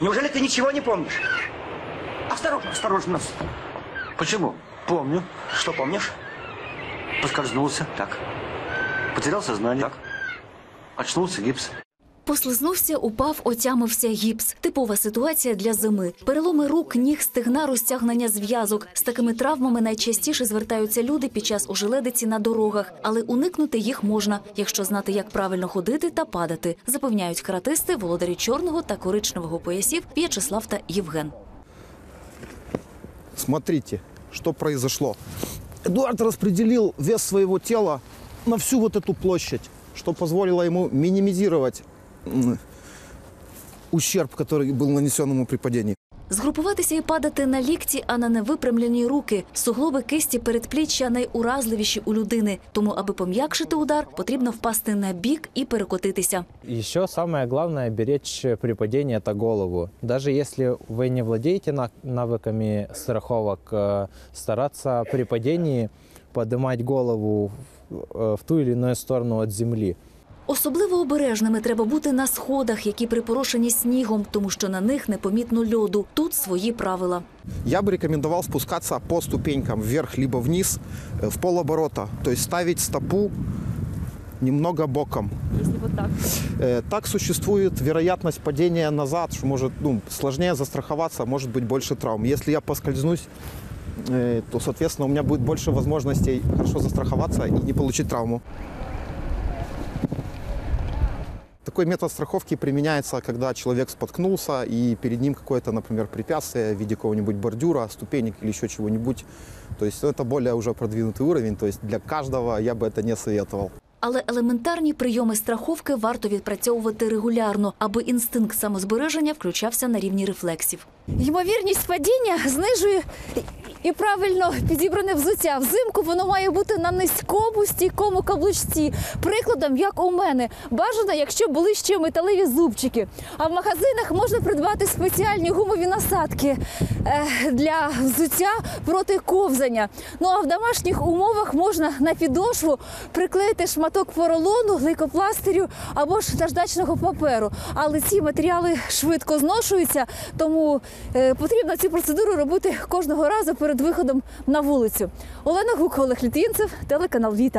Неужели ты ничего не помнишь? Осторожно, осторожно. Почему? Помню. Что помнишь? Поскользнулся. Так, Потерял сознание. так. Очнулся гипс. Послизнувся, упав, отямився гіпс. Типова ситуація для зими. Переломи рук, ніг, стегна, розтягнення зв'язок. З такими травмами найчастіше звертаються люди під час ожеледиці на дорогах, але уникнути їх можна, якщо знати, як правильно ходити та падати, запевняють каратисти, володарі чорного та коричневого поясів В'ячеслав та Євген. Смотрите, что произошло. Эдуард распределил вес своего тела на всю вот эту площадь, что позволило ему минимизировать м, ущерб, который был нанесен ему при падении. Згрупуватися і падати на лікті, а на невипрямлені руки. Суглоби кисті передпліччя найуразливіші у людини. Тому, аби пом'якшити удар, потрібно впасти на бік і перекотитися. Еще самое главное беречь при падении это голову. Даже если вы не владеете на- навыками страховок, э, стараться при падении поднимать голову в, э, в ту или иную сторону от земли. Особливо обережними треба бути на сходах, які припорошені снігом, тому що на них непомітно льоду. Тут свої правила. Я бы рекомендовал спускаться по ступенькам вверх либо вниз э, в полоборота, то есть ставить стопу немного боком. Якщо вот так. Э, Так существует вероятность падения назад, что может ну, сложнее застраховаться, может быть больше травм. Если я поскользнусь, э, то, соответственно, у меня будет больше возможностей хорошо застраховаться и не получить травму. Такой метод страховки применяется, когда человек споткнулся и перед ним какое-то, например, препятствие в виде какого-нибудь бордюра, ступенек или еще чего-нибудь. То есть это более уже продвинутый уровень, то есть для каждого я бы это не советовал. Але елементарні прийоми страховки варто відпрацьовувати регулярно, аби інстинкт самозбереження включався на рівні рефлексів. Ймовірність падіння знижує і правильно підібране взуття. Взимку воно має бути на низькому стійкому каблучці. Прикладом, як у мене, бажано, якщо були ще металеві зубчики. А в магазинах можна придбати спеціальні гумові насадки е, для взуття проти ковзання. Ну а в домашніх умовах можна на підошву приклеїти шматок поролону, лейкопластирю або ж наждачного паперу. Але ці матеріали швидко зношуються, тому е, потрібно цю процедуру робити кожного разу перед виходом на вулицю. Олена Гук, Олег телеканал Віта.